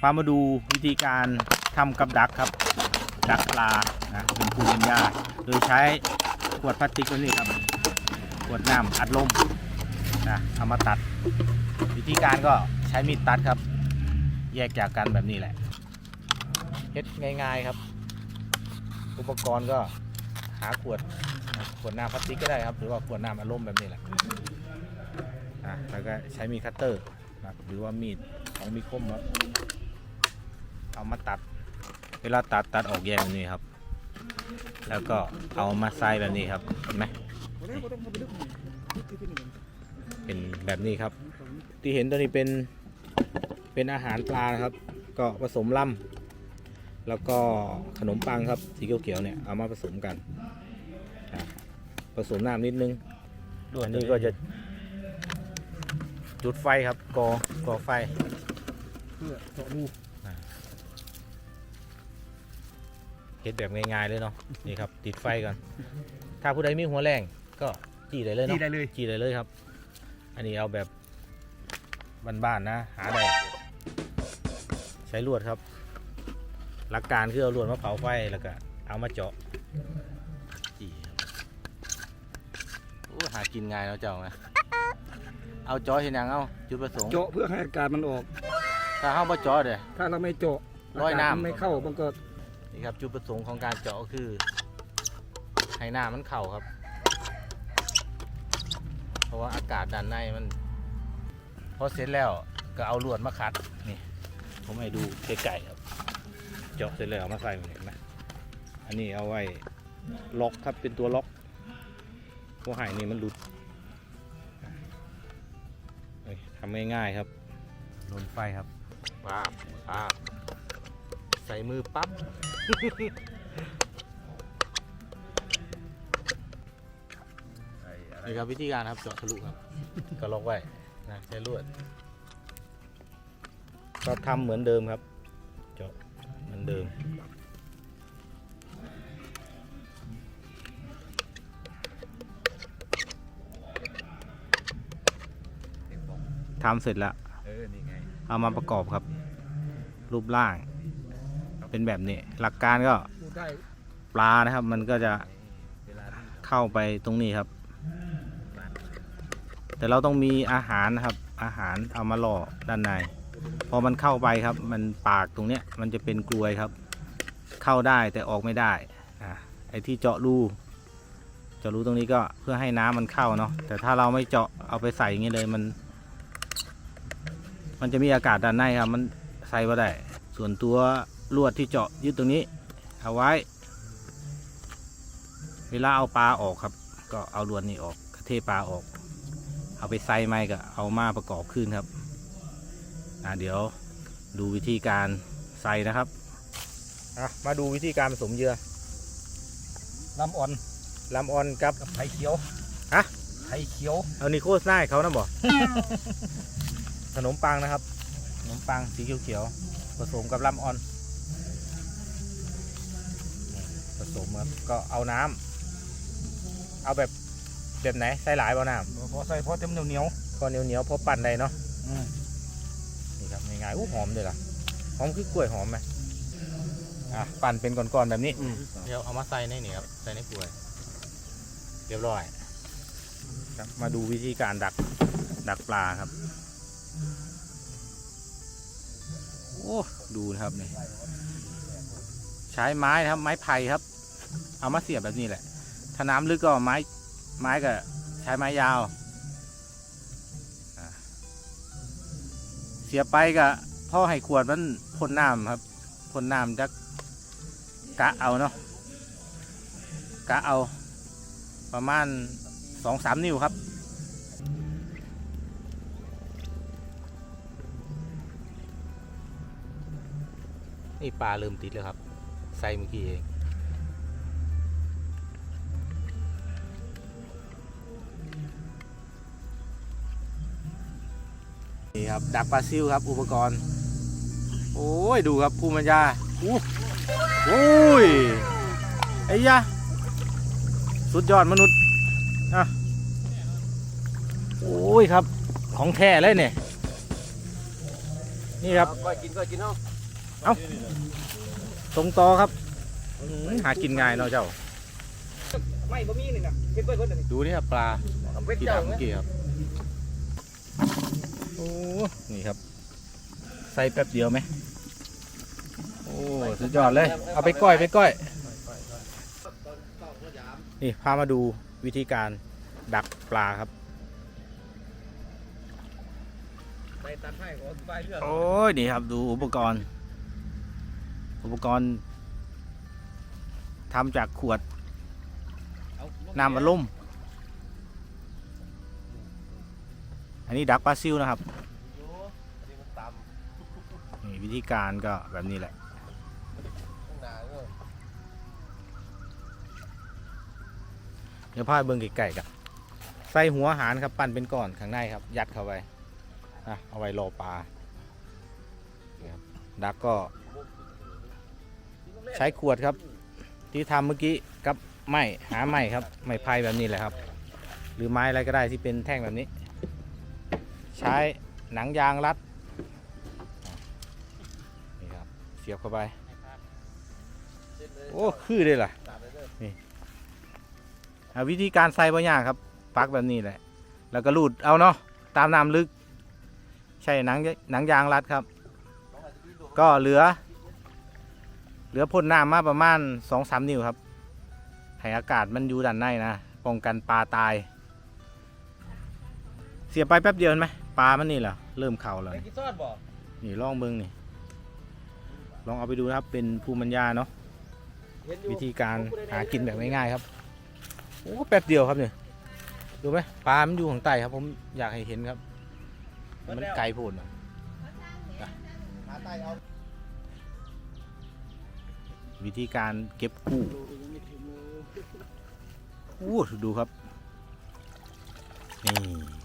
พามาดูวิธีการทำกับดักครับ ดักปลานะเป็นภูมิปัญญาโดยใช้ขวดพลาสติกตัวนี้ครับ ขวดน้ำอัดลมนะเอามาตัด วิธีการก็ใช้มีดตัดครับ แยกจากกันแบบนี้แหละเฮ็ดง่ายๆครับ อุปกรณ์ก็หาขวดขวดน้ำพลาสติกก็ได้ครับ หรือว่าขวดน้ำอัดลมแบบนี้แหละอะแล้วก็ใช้มีดคัตเตอร์นะหรือว่ามีดของมีคมครับ เอามาตัด เวลาตัดตัดออกแยกแบบนี้ครับ แล้วก็เอามาใส่แบบนี้ครับเห็นไหมเป็นแบบนี้ครับ ที่เห็นตัวนี้เป็นเป็นอาหารปลานะครับ ก็ผสมล่ำแล้วก็ขนมปังครับสีเขียวๆเนี่ยเอามาผสมกันอะผสมน้ำนิดนึงอันนี้ก็จะจุดไฟครับก่อก่อไฟเพื่อเจาะรู เฮ็ดแบบง่ายๆเลยเนาะนี่ครับ ติดไฟก่อน ถ้าผู้ใดมีหัวแรงก็จี้ได้เลยที่เนาะได้เลย จี้ได้เลยครับ อันนี้เอาแบบบ้านๆนะ หาได้ใช้ลวดครับ หลักการคือเอาลวดมาเผาไฟแล้วก็เอามาเจาะจี้ครับโอ้หากินง่ายแล้วเจ้าไงเอาเจาะเห็นยังเอาจุดประสงค์เจาะเพื่อให้อากาศมันออก ถ้าเข้ามาเจาะเด้ถ้าเราไม่เจาะร้อยน้ำากาศมัไม่เข้ามันก็ นี่ครับจุดประสงค์ของการเจาะก็คือให้หน้ามันเข่าครับ เพราะว่าอากาศด้านในมันพอเสร็จแล้วก็เอาลวดมาคัดนี่ผมให้ดูไกลๆครับ เจาะเสร็จแล้วเอามาใส่เห็นไหมอันนี้เอาไว้ล็อกครับเป็นตัวล็อกพวกหายนี่มันหลุดเอ้ยทำง่ายๆครับลนไฟครับป้าบป้าบใส่มือปั๊บนี่ครับวิธีการครับเจาะทะลุครับ ก็ล็อกไว้นะใช้ลวด ก็ทำเหมือนเดิมครับ เจาะเหมือนเดิมทำเสร็จแล้ว เออ นี่ไง เอามาประกอบครับ รูปร่าง เป็นแบบนี้ หลักการก็ปลานะครับ มันก็จะเข้าไปตรงนี้ครับ แต่เราต้องมีอาหารนะครับ อาหารเอามาหล่อด้านในพอมันเข้าไปครับ มันปากตรงเนี้ยมันจะเป็นกลวยครับ เข้าได้แต่ออกไม่ได้อะไอ้ที่เจาะรูเจาะรูตรงนี้ก็เพื่อให้น้ำมันเข้าเนาะแต่ถ้าเราไม่เจาะเอาไปใส่อย่างนี้เลยมัน มันจะมีอากาศด้านในครับ มันใส่ไ่ได้ ส่วนตัว ลวดที่เจาะยึดตรงนี้เอาไว้ เวลาเอาปลาออกครับ ก็เอาลวดนี้ออกเทปลาออก เอาไปใส่ไม้ก็เอามาประกอบขึ้นครับอะเดี๋ยวดูวิธีการใส่นะครับอะมาดูวิธีการผสมเหยื่อลำอ่อนลำออนกับกับไผ่เขียวฮะไผ่เขียวเอานิโคสหน้าให้เขานะบอกขนมปังนะครับขนมปังสีเขียวๆผสมกับลำออน ผสมครับก็เอาน้ำเอาแบบแบบไหนใส่หลายบ่น้พอใส่พอเต็มเหนียวเหนียวำพอเหนียวเหนียวๆพอปั่นได้เนาะๆอืมนี่ครับง่ายๆอู้หอมเลยล่ะหอมคือกล้วยหอมไหมอะปั่นเป็นก้อนๆแบบนี้ อืมเดี๋ยวเอามาใส่ในนี่ครับใส่ในกล้วย เรียบร้อยครับมาดูวิธีการดักดักปลาครับ โอ้ดูนะครับนี่ ใช้ไม้นะครับ ไม้ไผ่ครับ เอามาเสียบแบบนี้แหละ ถ้าน้ำลึกก็ไม้ไม้ก็ใช้ไม้ยาว เสียบไปก็พ่อให้ขวดมันพ่นน้ำครับพ่นน้ำจักกะเอาเนาะกะเอาประมาณสองสามนิ้วครับนี่ปลาเริ่มติดแล้วครับ ใส่เมื่อกี้เองนี่ครับดักปลาซิวครับอุปกรณ์ โอ้ยดูครับภูมิปัญญาอู้โอ้ยไอ้ยะสุดยอดมนุษย์อะโอ้ยครับของแท้เลยเนี่ยนี่ครับก็กินก็กินเนาะเอ้า ตรงต่อครับอื้อหือหากินง่ายเนาะเจ้า ไม่บ่มีนี่นะเก็บไว้เพิ่นนี่ดูนี่ครับปลาเอาเว้นที่เจ้าดำไหมเมื่อกี้ครับโอ้นี่ครับ ใส่แป๊บเดียวไหมโอ้สุดยอดเลย เอาไปก้อยไปก้อย นี่พามาดูวิธีการดักปลาครับ ไปตัดให้ขอไปเรื่องโอ้ยนี่ครับดูอุปกรณ์ อุปกรณ์ทำจากขวดเอาน้ำมันลุ่มอันนี้ดักปลาซิวนะครับอยู่อันนี้มันต่ำนี่วิธีการก็แบบนี้แหละข้างหน้าเด้อเดี๋ยวพาไปเบิ่งไก่ๆกันใส่หัวหารครับปั้นเป็นก้อนข้างในครับ ยัดเข้าไปนะเอาไว้รอปลานี่ครับดักก็ ใช้ขวดครับ ที่ทำเมื่อกี้กับไม้หาไม้ครับไม้พายแบบนี้แหละครับ หรือไม้อะไรก็ได้ที่เป็นแท่งแบบนี้ ใช้หนังยางรัดนี่ครับเสียบเข้าไปโอ้คือเลยล่ะตัดเลยเด้ออ่าวิธีการใส่บางอย่างครับปักแบบนี้แหละ แล้วก็รูดเอาเนาะตามน้ำลึก ใช่หนังหนังยางรัดครับ ก็เหลือ เหลือพ่นน้ำมาประมาณสองสามนิ้วครับให้อากาศมันอยู่ด้านในนะป้องกันปลาตาย เสียบไปแป๊บเดียวเห็นไหมปลามันนี่เหรอเริ่มเข่าแล้วไปนี่กินซอดบ่นี่ลองเบิ้งนี่ลองเอาไปดูนะครับเป็นภูมิปัญญาเนาะเห็นอยู่วิธีการหากินแบบง่ายๆครับโอ้แป๊บเดียวครับเนี่ยดูไหมปลามันอยู่ข้างใต้ครับผมอยากให้เห็นครับ มันไกลโพูดหาใต้เอา วิธีการเก็บกู้อู้ดูครับ นี่